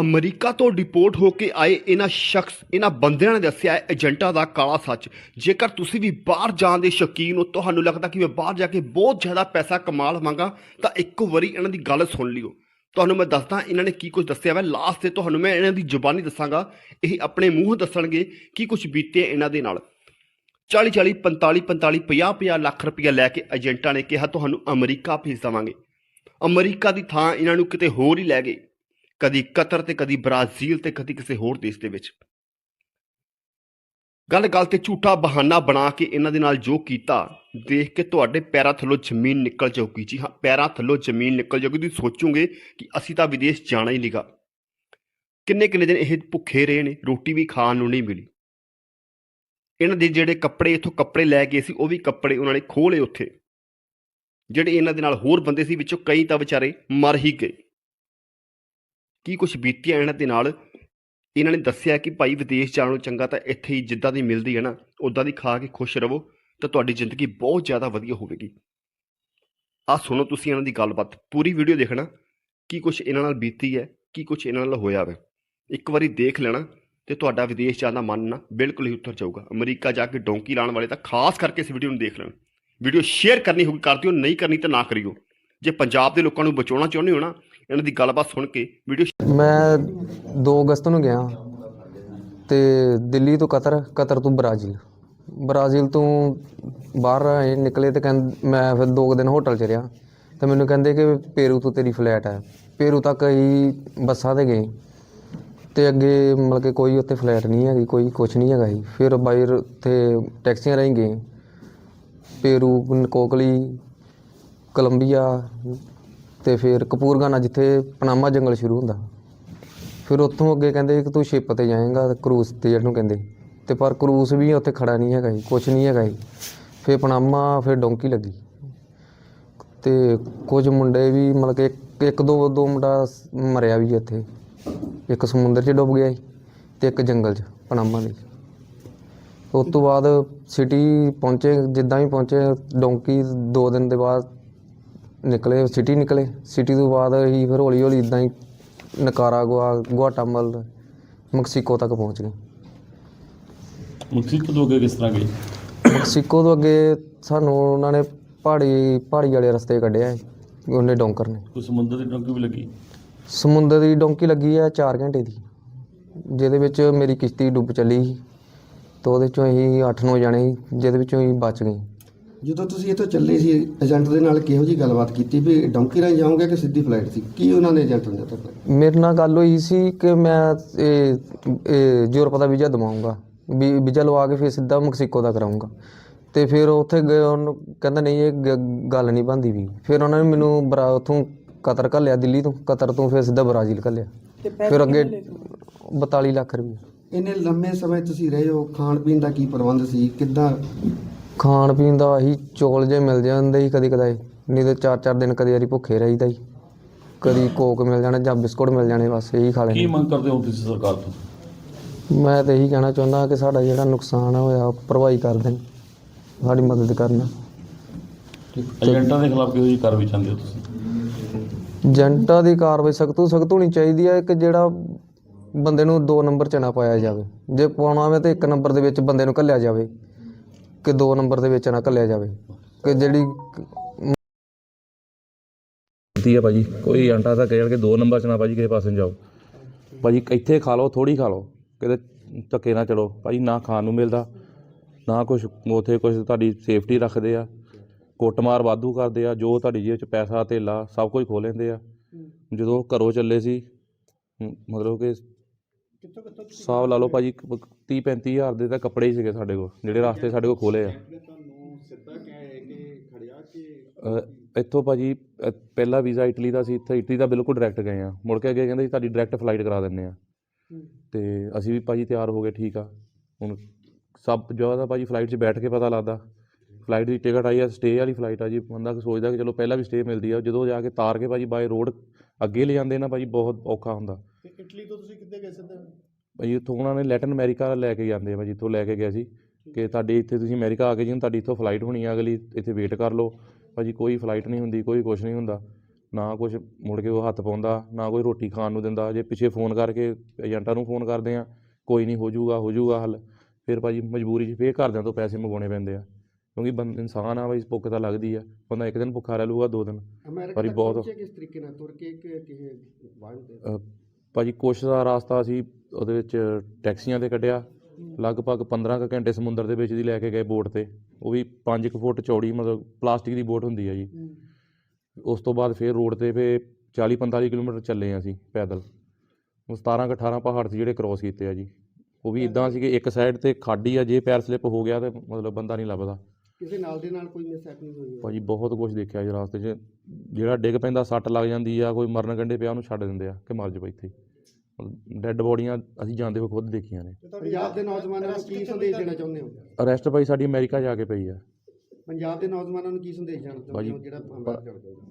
America ਤੋਂ deport ਹੋ ਕੇ ਆਏ ਇਹਨਾਂ ਸ਼ਖਸ, ਇਹਨਾਂ ਬੰਦਿਆਂ ਨੇ ਦੱਸਿਆ ਏਜੰਟਾਂ ਦਾ ਕਾਲਾ ਸੱਚ। ਜੇਕਰ ਤੁਸੀਂ ਵੀ ਬਾਹਰ ਜਾਣ ਦੇ ਸ਼ੌਕੀਨ ਹੋ, ਤੁਹਾਨੂੰ ਲੱਗਦਾ ਕਿ ਮੈਂ ਬਾਹਰ ਜਾ ਕੇ ਬਹੁਤ ਜ਼ਿਆਦਾ ਪੈਸਾ ਕਮਾ ਲਵਾਂਗਾ ਤਾਂ ਇੱਕ ਵਾਰੀ ਇਹਨਾਂ ਦੀ ਗੱਲ ਸੁਣ ਲਿਓ। ਤੁਹਾਨੂੰ ਮੈਂ ਦੱਸਦਾ, ਇਹਨਾਂ ਨੇ ਕੀ ਕੁਝ ਦੱਸਿਆ ਵਾ। ਲਾਸਟ ਤੇ ਤੁਹਾਨੂੰ ਮੈਂ ਇਹਨਾਂ ਦੀ ਜ਼ੁਬਾਨੀ ਦੱਸਾਂਗਾ। ਇਹ ਆਪਣੇ ਮੂੰਹ ਦੱਸਣਗੇ ਕੀ ਕੁਝ ਬੀਤੇ ਇਹਨਾਂ ਦੇ ਨਾਲ। 40 40 45 45 50 50 ਲੱਖ ਰੁਪਇਆ ਲੈ ਕੇ ਏਜੰਟਾਂ ਨੇ ਕਿਹਾ, ਤੁਹਾਨੂੰ ਅਮਰੀਕਾ ਭੇਜ ਦੇਵਾਂਗੇ। ਅਮਰੀਕਾ ਦੀ ਥਾਂ ਇਹਨਾਂ ਨੂੰ ਕਿਤੇ ਹੋਰ ਹੀ ਲੈ ਗਏ। ਕਦੀ ਕਤਰ ਤੇ, ਕਦੀ ਬ੍ਰਾਜ਼ੀਲ ਤੇ, ਕਦੀ ਕਿਸੇ ਹੋਰ ਦੇਸ਼ ਦੇ ਵਿੱਚ। ਗੱਲ ਗੱਲ ਤੇ ਝੂਠਾ ਬਹਾਨਾ ਬਣਾ ਕੇ ਇਹਨਾਂ ਦੇ ਨਾਲ ਜੋ ਕੀਤਾ, ਦੇਖ ਕੇ ਤੁਹਾਡੇ ਪੈਰਾਂ ਥੱਲੋਂ ਜ਼ਮੀਨ ਨਿਕਲ ਜਾਊਗੀ। ਜੀ ਹਾਂ, ਪੈਰਾਂ ਥੱਲੋਂ ਜ਼ਮੀਨ ਨਿਕਲ ਜਾਊਗੀ। ਤੁਸੀਂ ਸੋਚੋਗੇ ਕਿ ਅਸੀਂ ਤਾਂ ਵਿਦੇਸ਼ ਜਾਣਾ ਹੀ ਨਹੀਂਗਾ ਕਿੰਨੇ ਕਿੰਨੇ ਦਿਨ ਇਹ ਭੁੱਖੇ ਰਹੇ ਨੇ, ਰੋਟੀ ਵੀ ਖਾਣ ਨੂੰ ਨਹੀਂ ਮਿਲੀ। ਇਹਨਾਂ ਦੇ ਜਿਹੜੇ ਕੱਪੜੇ, ਇੱਥੋਂ ਕੱਪੜੇ ਲੈ ਗਏ ਸੀ, ਉਹ ਵੀ ਕੱਪੜੇ ਉਹਨਾਂ ਨੇ ਖੋਹ ਲਏ ਉੱਥੇ। ਜਿਹੜੇ ਇਹਨਾਂ ਦੇ ਨਾਲ ਹੋਰ ਬੰਦੇ ਸੀ, ਵਿੱਚੋਂ ਕਈ ਤਾਂ ਵਿਚਾਰੇ ਮਰ ਹੀ ਗਏ। ਕੀ ਕੁਝ ਬੀਤਿਆ ਇਹਨਾਂ ਦੇ ਨਾਲ? ਇਹਨਾਂ ਨੇ ਦੱਸਿਆ ਕਿ ਭਾਈ ਵਿਦੇਸ਼ ਜਾਣ ਨੂੰ ਚੰਗਾ ਤਾਂ ਇੱਥੇ ਹੀ ਜਿੱਦਾਂ ਦੀ ਮਿਲਦੀ ਹੈ ਨਾ ਉਦਾਂ ਦੀ ਖਾ ਕੇ ਖੁਸ਼ ਰਹੋ ਤਾਂ ਤੁਹਾਡੀ ਜ਼ਿੰਦਗੀ ਬਹੁਤ ਜ਼ਿਆਦਾ ਵਧੀਆ ਹੋਵੇਗੀ। ਆ ਸੁਣੋ ਤੁਸੀਂ ਇਹਨਾਂ ਦੀ ਗੱਲਬਾਤ, ਪੂਰੀ ਵੀਡੀਓ ਦੇਖਣਾ, ਕੀ ਕੁਝ ਇਹਨਾਂ ਨਾਲ ਬੀਤੀ ਹੈ, ਕੀ ਕੁਝ ਇਹਨਾਂ ਨਾਲ ਹੋਇਆ ਹੈ ਇੱਕ ਵਾਰੀ ਦੇਖ ਲੈਣਾ ਤੇ ਤੁਹਾਡਾ ਵਿਦੇਸ਼ ਜਾਣ ਦਾ ਮਨ ਨਾ ਬਿਲਕੁਲ ਹੀ ਉਤਰ ਜਾਊਗਾ। ਅਮਰੀਕਾ ਜਾ ਕੇ ਡੋਂਕੀ ਲਾਉਣ ਵਾਲੇ ਤਾਂ ਖਾਸ ਕਰਕੇ ਇਸ ਵੀਡੀਓ ਨੂੰ ਦੇਖ ਲੈਣ। ਵੀਡੀਓ ਸ਼ੇਅਰ ਕਰਨੀ ਹੋਊਗੀ, ਕਰ ਦਿਓ, ਨਹੀਂ ਕਰਨੀ ਤਾਂ ਨਾ ਕਰਿਓ। ਜੇ ਪੰਜਾਬ ਦੇ ਲੋਕਾਂ ਨੂੰ ਬਚਾਉਣਾ ਚਾਹੁੰਦੇ ਹੋ ਨਾ ਇਹਨਾਂ ਦੀ ਗੱਲਬਾਤ ਸੁਣ ਕੇ ਵੀਡੀਓ ਮੈਂ 2 ਅਗਸਤ ਨੂੰ ਗਿਆ ਤੇ ਦਿੱਲੀ ਤੋਂ ਕਤਰ ਕਤਰ ਤੋਂ ਬ੍ਰਾਜ਼ੀਲ। ਬ੍ਰਾਜ਼ੀਲ ਤੋਂ ਬਾਹਰ ਆਏ, ਨਿਕਲੇ ਤੇ ਕਹਿੰਦੇ ਮੈਂ ਫਿਰ 2 ਦਿਨ ਹੋਟਲ 'ਚ ਰਿਹਾ ਤੇ ਮੈਨੂੰ ਕਹਿੰਦੇ ਕਿ ਪੇਰੂ ਤੋਂ ਤੇਰੀ ਫਲੈਟ ਹੈ। ਪੇਰੂ ਤੱਕ ਅਸੀਂ ਬੱਸਾਂ ਤੇ ਗਏ ਤੇ ਅੱਗੇ ਮਤਲਬ ਕਿ ਕੋਈ ਉੱਥੇ ਫਲੈਟ ਨਹੀਂ ਹੈਗੀ, ਕੋਈ ਕੁਝ ਨਹੀਂ ਹੈਗਾ ਜੀ ਫਿਰ ਬਾਈ ਉੱਥੇ ਟੈਕਸੀਆਂ ਰਾਹੀਂ ਗਏ। ਪੇਰੂ ਕੋਕਲੀ ਕੋਲੰਬੀਆ ਤੇ ਫਿਰ ਕਪੂਰਗਾਨਾ ਜਿੱਥੇ ਪਨਾਮਾ ਜੰਗਲ ਸ਼ੁਰੂ ਹੁੰਦਾ। ਫਿਰ ਉੱਥੋਂ ਅੱਗੇ ਕਹਿੰਦੇ ਕਿ ਤੂੰ ਸ਼ਿਪ ਤੇ ਜਾਏਂਗਾ ਕਰੂਜ਼ ਤੇ ਜਿਹਨੂੰ ਕਹਿੰਦੇ। ਤੇ ਪਰ ਕਰੂਜ਼ ਵੀ ਉੱਥੇ ਖੜਾ ਨਹੀਂ ਹੈਗਾ ਜੀ ਕੁਝ ਨਹੀਂ ਹੈਗਾ ਜੀ ਫਿਰ ਪਨਾਮਾ, ਫਿਰ ਡੋਂਕੀ ਲੱਗੀ। ਤੇ ਕੁਝ ਮੁੰਡੇ ਵੀ ਮਤਲਬ ਕਿ ਇੱਕ ਇੱਕ ਦੋ ਦੋ ਮੁੰਡਾ ਮਰਿਆ ਵੀ ਇੱਥੇ ਇੱਕ ਸਮੁੰਦਰ 'ਚ ਡੁੱਬ ਗਿਆ ਸੀ ਤੇ ਇੱਕ ਜੰਗਲ 'ਚ, ਪਨਾਮਾ ਦੇ ਉਸ ਤੋਂ ਬਾਅਦ ਸਿਟੀ ਪਹੁੰਚੇ, ਜਿੱਦਾਂ ਹੀ ਪਹੁੰਚੇ, ਡੋਂਕੀ ਦੋ ਦਿਨ ਦੇ ਬਾਅਦ ਨਿਕਲੇ ਸਿਟੀ ਨਿਕਲੇ। ਸਿਟੀ ਤੋਂ ਬਾਅਦ ਅਸੀਂ ਫਿਰ ਹੌਲੀ ਹੌਲੀ ਇਦਾਂ ਹੀ ਨਕਾਰਾਗੁਆ ਗੁਆਟਾਮਲ ਮੈਕਸੀਕੋ ਤੱਕ ਪਹੁੰਚ ਗਏ। ਮੁਕਤਸਰ ਤੋਂ ਅੱਗੇ ਕਿਸ ਤਰ੍ਹਾਂ ਗਏ? ਮੈਕਸੀਕੋ ਤੋਂ ਅੱਗੇ ਸਾਨੂੰ ਉਹਨਾਂ ਨੇ ਪਹਾੜੀ ਪਹਾੜੀ ਵਾਲੇ ਰਸਤੇ ਕੱਢਿਆ ਉਹਨੇ ਡੋਂਕਰ ਨੇ। ਕੋਈ ਸਮੁੰਦਰ ਦੀ ਡੋਂਕੀ ਵੀ ਲੱਗੀ? ਸਮੁੰਦਰ ਦੀ ਡੋਂਕੀ ਲੱਗੀ ਹੈ 4 ਘੰਟੇ ਦੀ ਜਿਹਦੇ ਵਿੱਚ ਮੇਰੀ ਕਿਸ਼ਤੀ ਡੁੱਬ ਚੱਲੀ ਸੀ ਤੇ ਉਹਦੇ ਚੋਂ ਅਸੀਂ 8-9 ਜਣੇ ਸੀ ਜਿਹਦੇ ਵਿੱਚੋਂ ਅਸੀਂ ਬਚ ਗਏ। ਜਦੋਂ ਤੁਸੀਂ ਇੱਥੋਂ ਚੱਲੇ ਸੀ ਏਜੰਟ ਦੇ ਨਾਲ ਕਿਹੋ ਜੀ ਗੱਲਬਾਤ ਕੀਤੀ ਵੀ ਡੌਂਕੀ ਰਾਹੀਂ ਜਾਓਗੇ ਕਿ ਸਿੱਧੀ ਫਲਾਈਟ ਸੀ? ਕੀ ਉਹਨਾਂ ਨੇ ਏਜੰਟ ਨੇ ਦਿੱਤਾ ਮੇਰੇ ਨਾਲ ਗੱਲ ਹੋਈ ਸੀ ਕਿ ਮੈਂ ਇਹ ਇਹ ਯੂਰਪ ਦਾ ਵੀਜ਼ਾ ਦਵਾਉਂਗਾ। ਵੀ ਵੀਜ਼ਾ ਲਵਾ ਕੇ ਫਿਰ ਸਿੱਧਾ ਮੈਕਸੀਕੋ ਦਾ ਕਰਾਉਂਗਾ। ਤੇ ਫਿਰ ਉੱਥੇ ਗਏ ਉਹਨੂੰ ਕਹਿੰਦਾ ਨਹੀਂ ਇਹ ਗ- ਗੱਲ ਨਹੀਂ ਬਣਦੀ ਵੀ। ਫਿਰ ਉਹਨਾਂ ਨੇ ਮੈਨੂੰ ਬਰਾ ਉੱਥੋਂ ਕਤਰ ਘੱਲਿਆ ਦਿੱਲੀ ਤੋਂ। ਕਤਰ ਤੋਂ ਫਿਰ ਸਿੱਧਾ ਬ੍ਰਾਜ਼ੀਲ ਘੱਲਿਆ। ਫਿਰ ਅੱਗੇ 42 ਲੱਖ ਰੁਪਏ। ਇੰਨੇ ਲੰਮੇ ਸਮੇਂ ਤੁਸੀਂ ਰਹੇ ਹੋ? ਖਾਣ ਪੀਣ ਦਾ ਕੀ ਪ੍ਰਬੰਧ ਸੀ? ਕਿੱਦਾਂ ਖਾਣ ਪੀਣ ਦਾ ਆਹੀ ਚੌਲ ਜੇ ਮਿਲ ਜਾਂਦੇ ਸੀ ਕਦੀ ਕਦਾਈ ਨਹੀਂ ਤੇ ਚਾਰ ਚਾਰ ਦਿਨ ਕਦੀ ਵਾਰੀ ਭੁੱਖੇ ਰਹੀਦਾ ਸੀ ਕਦੀ ਕੋਕ ਮਿਲ ਜਾਣਾ ਜਾਂ ਬਿਸਕੁਟ ਮਿਲ ਜਾਣੇ ਬਸ ਇਹੀ ਖਾ ਕੀ ਲੈਣੇ ਮੰਗ ਕਰਦੇ ਹੋ ਤੁਸੀਂ ਸਰਕਾਰ ਤੋਂ? ਮੈਂ ਤਾਂ ਇਹੀ ਕਹਿਣਾ ਚਾਹੁੰਦਾ ਕਿ ਸਾਡਾ ਜਿਹੜਾ ਨੁਕਸਾਨ ਹੋਇਆ ਉਹ ਭਰਵਾਈ ਕਰ ਦੇਣ ਸਾਡੀ ਮਦਦ ਕਰਨ। ਏਜੰਟਾਂ ਦੇ ਖਿਲਾਫ ਕਿਹੋ ਜਿਹੀ ਕਾਰਵਾਈ ਚਾਹੁੰਦੇ ਹੋ ਤੁਸੀਂ? ਏਜੰਟਾਂ ਦੀ ਕਾਰਵਾਈ ਸਖਤ ਤੋਂ ਸਖਤ ਹੋਣੀ ਚਾਹੀਦੀ ਹੈ ਕਿ ਜਿਹੜਾ ਬੰਦੇ ਨੂੰ ਦੋ ਨੰਬਰ 'ਚ ਨਾ ਪਾਇਆ ਜਾਵੇ। ਜੇ ਪਾਉਣਾ ਹੋਵੇ ਤਾਂ ਇੱਕ ਨੰਬਰ ਦੇ ਵਿੱਚ ਬੰਦੇ ਨੂੰ ਘੱਲਿਆ ਜਾਵੇ। ਕਿ ਦੋ ਨੰਬਰ ਦੇ ਵਿੱਚ ਨਾ ਘੱਲਿਆ ਜਾਵੇ। ਕਿ ਜਿਹੜੀ ਦੀ ਆ ਭਾਜੀ? ਕੋਈ ਆਂਟਾ ਤਾਂ ਕਹਿ ਕੇ ਦੋ ਨੰਬਰ ਚ ਨਾ ਭਾਜੀ ਕਿਸੇ ਪਾਸੇ ਨੂੰ ਜਾਓ। ਭਾਜੀ ਇੱਥੇ ਖਾ ਲਓ ਥੋੜੀ ਖਾ ਲਓ। ਕਿਤੇ ਧੱਕੇ ਨਾ ਚਲੋ। ਭਾਜੀ ਨਾ ਖਾਣ ਨੂੰ ਮਿਲਦਾ, ਨਾ ਕੁਝ ਉਥੇ ਕੁਝ ਤੁਹਾਡੀ ਸੇਫਟੀ ਰੱਖਦੇ ਆ। ਕੁੱਟਮਾਰ ਵਾਧੂ ਕਰਦੇ ਆ। ਜੋ ਤੁਹਾਡੀ ਜੇਬ ਚ ਪੈਸਾ, ਧੇਲਾ, ਸਭ ਕੁਝ ਖੋ ਲੈਂਦੇ ਆ। ਜਦੋਂ ਘਰੋਂ ਚੱਲੇ ਸੀ ਮਤਲਬ ਕਿ ਹਿਸਾਬ ਲਾ ਲਓ ਭਾਜੀ 30 35 ਹਜ਼ਾਰ ਦੇ ਤਾਂ ਕੱਪੜੇ ਹੀ ਸੀਗੇ ਸਾਡੇ ਕੋਲ ਜਿਹੜੇ ਰਾਸਤੇ ਸਾਡੇ ਕੋਲ ਖੋਲੇ ਆ। ਇੱਥੋਂ ਭਾਜੀ ਅ, ਪਹਿਲਾ ਵੀਜ਼ਾ ਇਟਲੀ ਦਾ ਸੀ ਇੱਥੇ ਇਟਲੀ ਦਾ ਬਿਲਕੁਲ ਡਾਇਰੈਕਟ ਗਏ ਆ। ਮੁੜ ਕੇ ਅੱਗੇ ਕਹਿੰਦੇ ਸੀ ਤੁਹਾਡੀ ਡਾਇਰੈਕਟ ਫਲਾਈਟ ਕਰਾ ਦਿੰਨੇ ਆ। ਤੇ ਅਸੀਂ ਵੀ ਭਾਜੀ ਤਿਆਰ ਹੋ ਗਏ ਠੀਕ ਆ। ਹੁਣ ਸਭ ਜ਼ਿਆਦਾ ਭਾਜੀ ਫਲਾਈਟ 'ਚ ਬੈਠ ਕੇ ਪਤਾ ਲੱਗਦਾ। ਫਲਾਈਟ ਦੀ ਟਿਕਟ ਆਈ ਆ ਸਟੇ ਵਾਲੀ ਫਲਾਈਟ ਆ ਜੀ ਬੰਦਾ ਸੋਚਦਾ ਕਿ ਚਲੋ ਪਹਿਲਾਂ ਵੀ ਸਟੇ ਮਿਲਦੀ ਆ ਜਦੋਂ ਜਾ ਕੇ ਤਾਰ ਕੇ ਭਾਜੀ ਬਾਏ ਰੋਡ ਅੱਗੇ ਲੈ ਜਾਂਦੇ ਨਾ ਭਾਜੀ ਬਹੁਤ ਔਖਾ ਹੁੰਦਾ। ਇਟਲੀ ਤੋਂ ਤੁਸੀਂ ਕਿੱਥੇ ਗਏ ਸਿੱਧੇ ਭਾਜੀ ਉੱਥੋਂ ਉਹਨਾਂ ਨੇ ਲੈਟਨ ਅਮਰੀਕਾ ਲੈ ਕੇ ਜਾਂਦੇ ਆ ਭਾਜੀ ਇੱਥੋਂ ਲੈ ਕੇ ਗਿਆ ਸੀ। ਕਿ ਤੁਹਾਡੀ ਇੱਥੇ ਤੁਸੀਂ ਅਮਰੀਕਾ ਆ ਕੇ ਜੀ ਤੁਹਾਡੀ ਇੱਥੋਂ ਫਲਾਈਟ ਹੋਣੀ ਆ ਅਗਲੀ ਇੱਥੇ ਵੇਟ ਕਰ ਲਓ। ਭਾਜੀ ਕੋਈ ਫਲਾਈਟ ਨਹੀਂ ਹੁੰਦੀ ਕੋਈ ਕੁਝ ਨਹੀਂ ਹੁੰਦਾ। ਨਾ ਕੁਝ ਮੁੜ ਕੇ ਉਹ ਹੱਥ ਪਾਉਂਦਾ ਨਾ ਕੋਈ ਰੋਟੀ ਖਾਣ ਨੂੰ ਦਿੰਦਾ। ਜੇ ਪਿੱਛੇ ਫੋਨ ਕਰਕੇ ਏਜੰਟਾਂ ਨੂੰ ਫੋਨ ਕਰਦੇ ਆ ਕੋਈ ਨਹੀਂ ਹੋ ਜਾਊਗਾ ਹੋ ਜਾਊਗਾ ਹੱਲ। ਫਿਰ ਭਾਜੀ ਮਜਬੂਰੀ 'ਚ ਫੇਰ ਘਰਦਿਆਂ ਤੋਂ ਪੈਸੇ ਮੰਗਵਾਉਣੇ ਪੈਂਦੇ ਆ। ਕਿਉਂਕਿ ਬੰਦ ਇਨਸਾਨ ਆ ਬਈ ਭੁੱਖ ਤਾਂ ਲੱਗਦੀ ਆ। ਬੰਦਾ ਇੱਕ ਦਿਨ ਭੁੱਖਾ ਰਹਿ ਲੂਗਾ ਦੋ ਦਿਨ। ਤੱਕ ਬਹੁਤ- ਕਿਸ ਤਰੀਕੇ ਨਾਲ? ਤੁਰ ਕੇ ਕਿਸੇ ਵਾਹਨ ਭਾਜੀ ਕੁਛ ਦਾ ਰਾਸਤਾ ਅਸੀਂ ਉਹਦੇ ਵਿੱਚ ਟੈਕਸੀਆਂ ਤੇ ਕੱਢਿਆ। ਲਗਭਗ 15 ਕੁ ਘੰਟੇ ਸਮੁੰਦਰ ਦੇ ਵਿੱਚ ਦੀ ਲੈ ਕੇ ਗਏ ਬੋਟ ਤੇ। ਉਹ ਵੀ 5 ਕੁ ਫੁੱਟ ਚੌੜੀ ਮਤਲਬ ਪਲਾਸਟਿਕ ਦੀ ਬੋਟ ਹੁੰਦੀ ਹੈ ਜੀ। ਉਸ ਤੋਂ ਬਾਅਦ ਫਿਰ ਰੋਡ ਤੇ ਫੇ 40 45 ਕਿਲੋਮੀਟਰ ਚੱਲੇ ਹਾਂ ਅਸੀਂ ਪੈਦਲ। ਉਹ 17 ਕੁ 18 ਪਹਾੜ ਸੀ ਜਿਹੜੇ ਕ੍ਰੋਸ ਕੀਤੇ ਆ ਜੀ। ਉਹ ਵੀ ਇਦਾਂ ਸੀ ਕਿ ਇੱਕ ਸਾਈਡ ਤੇ ਖਾਡੀ ਆ ਜੇ ਪੈਰ ਸਲਿੱਪ ਹੋ ਗਿਆ ਤੇ ਮਤਲਬ ਬੰਦਾ ਨਹੀਂ ਲੱਭਦਾ। ਕਿਸੇ ਨਾਲ ਦੇ ਨਾਲ ਕੋਈ ਮਿਸ ਨਹੀਂ ਹੋਈ ਭਾਜੀ ਬਹੁਤ ਕੁਝ ਦੇਖਿਆ ਜੀ ਰਾਸਤੇ 'ਚ। ਜਿਹੜਾ ਡਿੱਗ ਪੈਂਦਾ ਸੱਟ ਲੱਗ ਜਾਂਦੀ ਆ ਕੋਈ ਮਰਨ ਕੰਢੇ ਪਿਆ ਉਹਨੂੰ ਛੱਡ ਦਿੰਦੇ ਆ ਕਿ ਮਰ ਜਾ ਇੱਥੇ ਡੈੱਡ ਬੋਡੀਆਂ ਅਸੀਂ ਜਾਂਦੇ ਹੋ ਖੁਦ ਦੇਖੀਆਂ ਨੇ। ਪੰਜਾਬ ਦੇ ਨੌਜਵਾਨਾਂ ਨੂੰ ਕੀ ਸੰਦੇਸ਼ ਦੇਣਾ ਚਾਹੁੰਦੇ ਹੋ? ਅਰੈਸਟ ਭਾਈ ਸਾਡੀ ਅਮਰੀਕਾ ਜਾ ਕੇ ਪਈ ਆ। ਪੰਜਾਬ ਦੇ ਨੌਜਵਾਨਾਂ ਨੂੰ ਕੀ ਸੰਦੇਸ਼ ਦੇਣਾ ਚਾਹੁੰਦੇ ਹੋ ਜਿਹੜਾ ਜਾਣਾ ਚਾਹੁੰਦਾ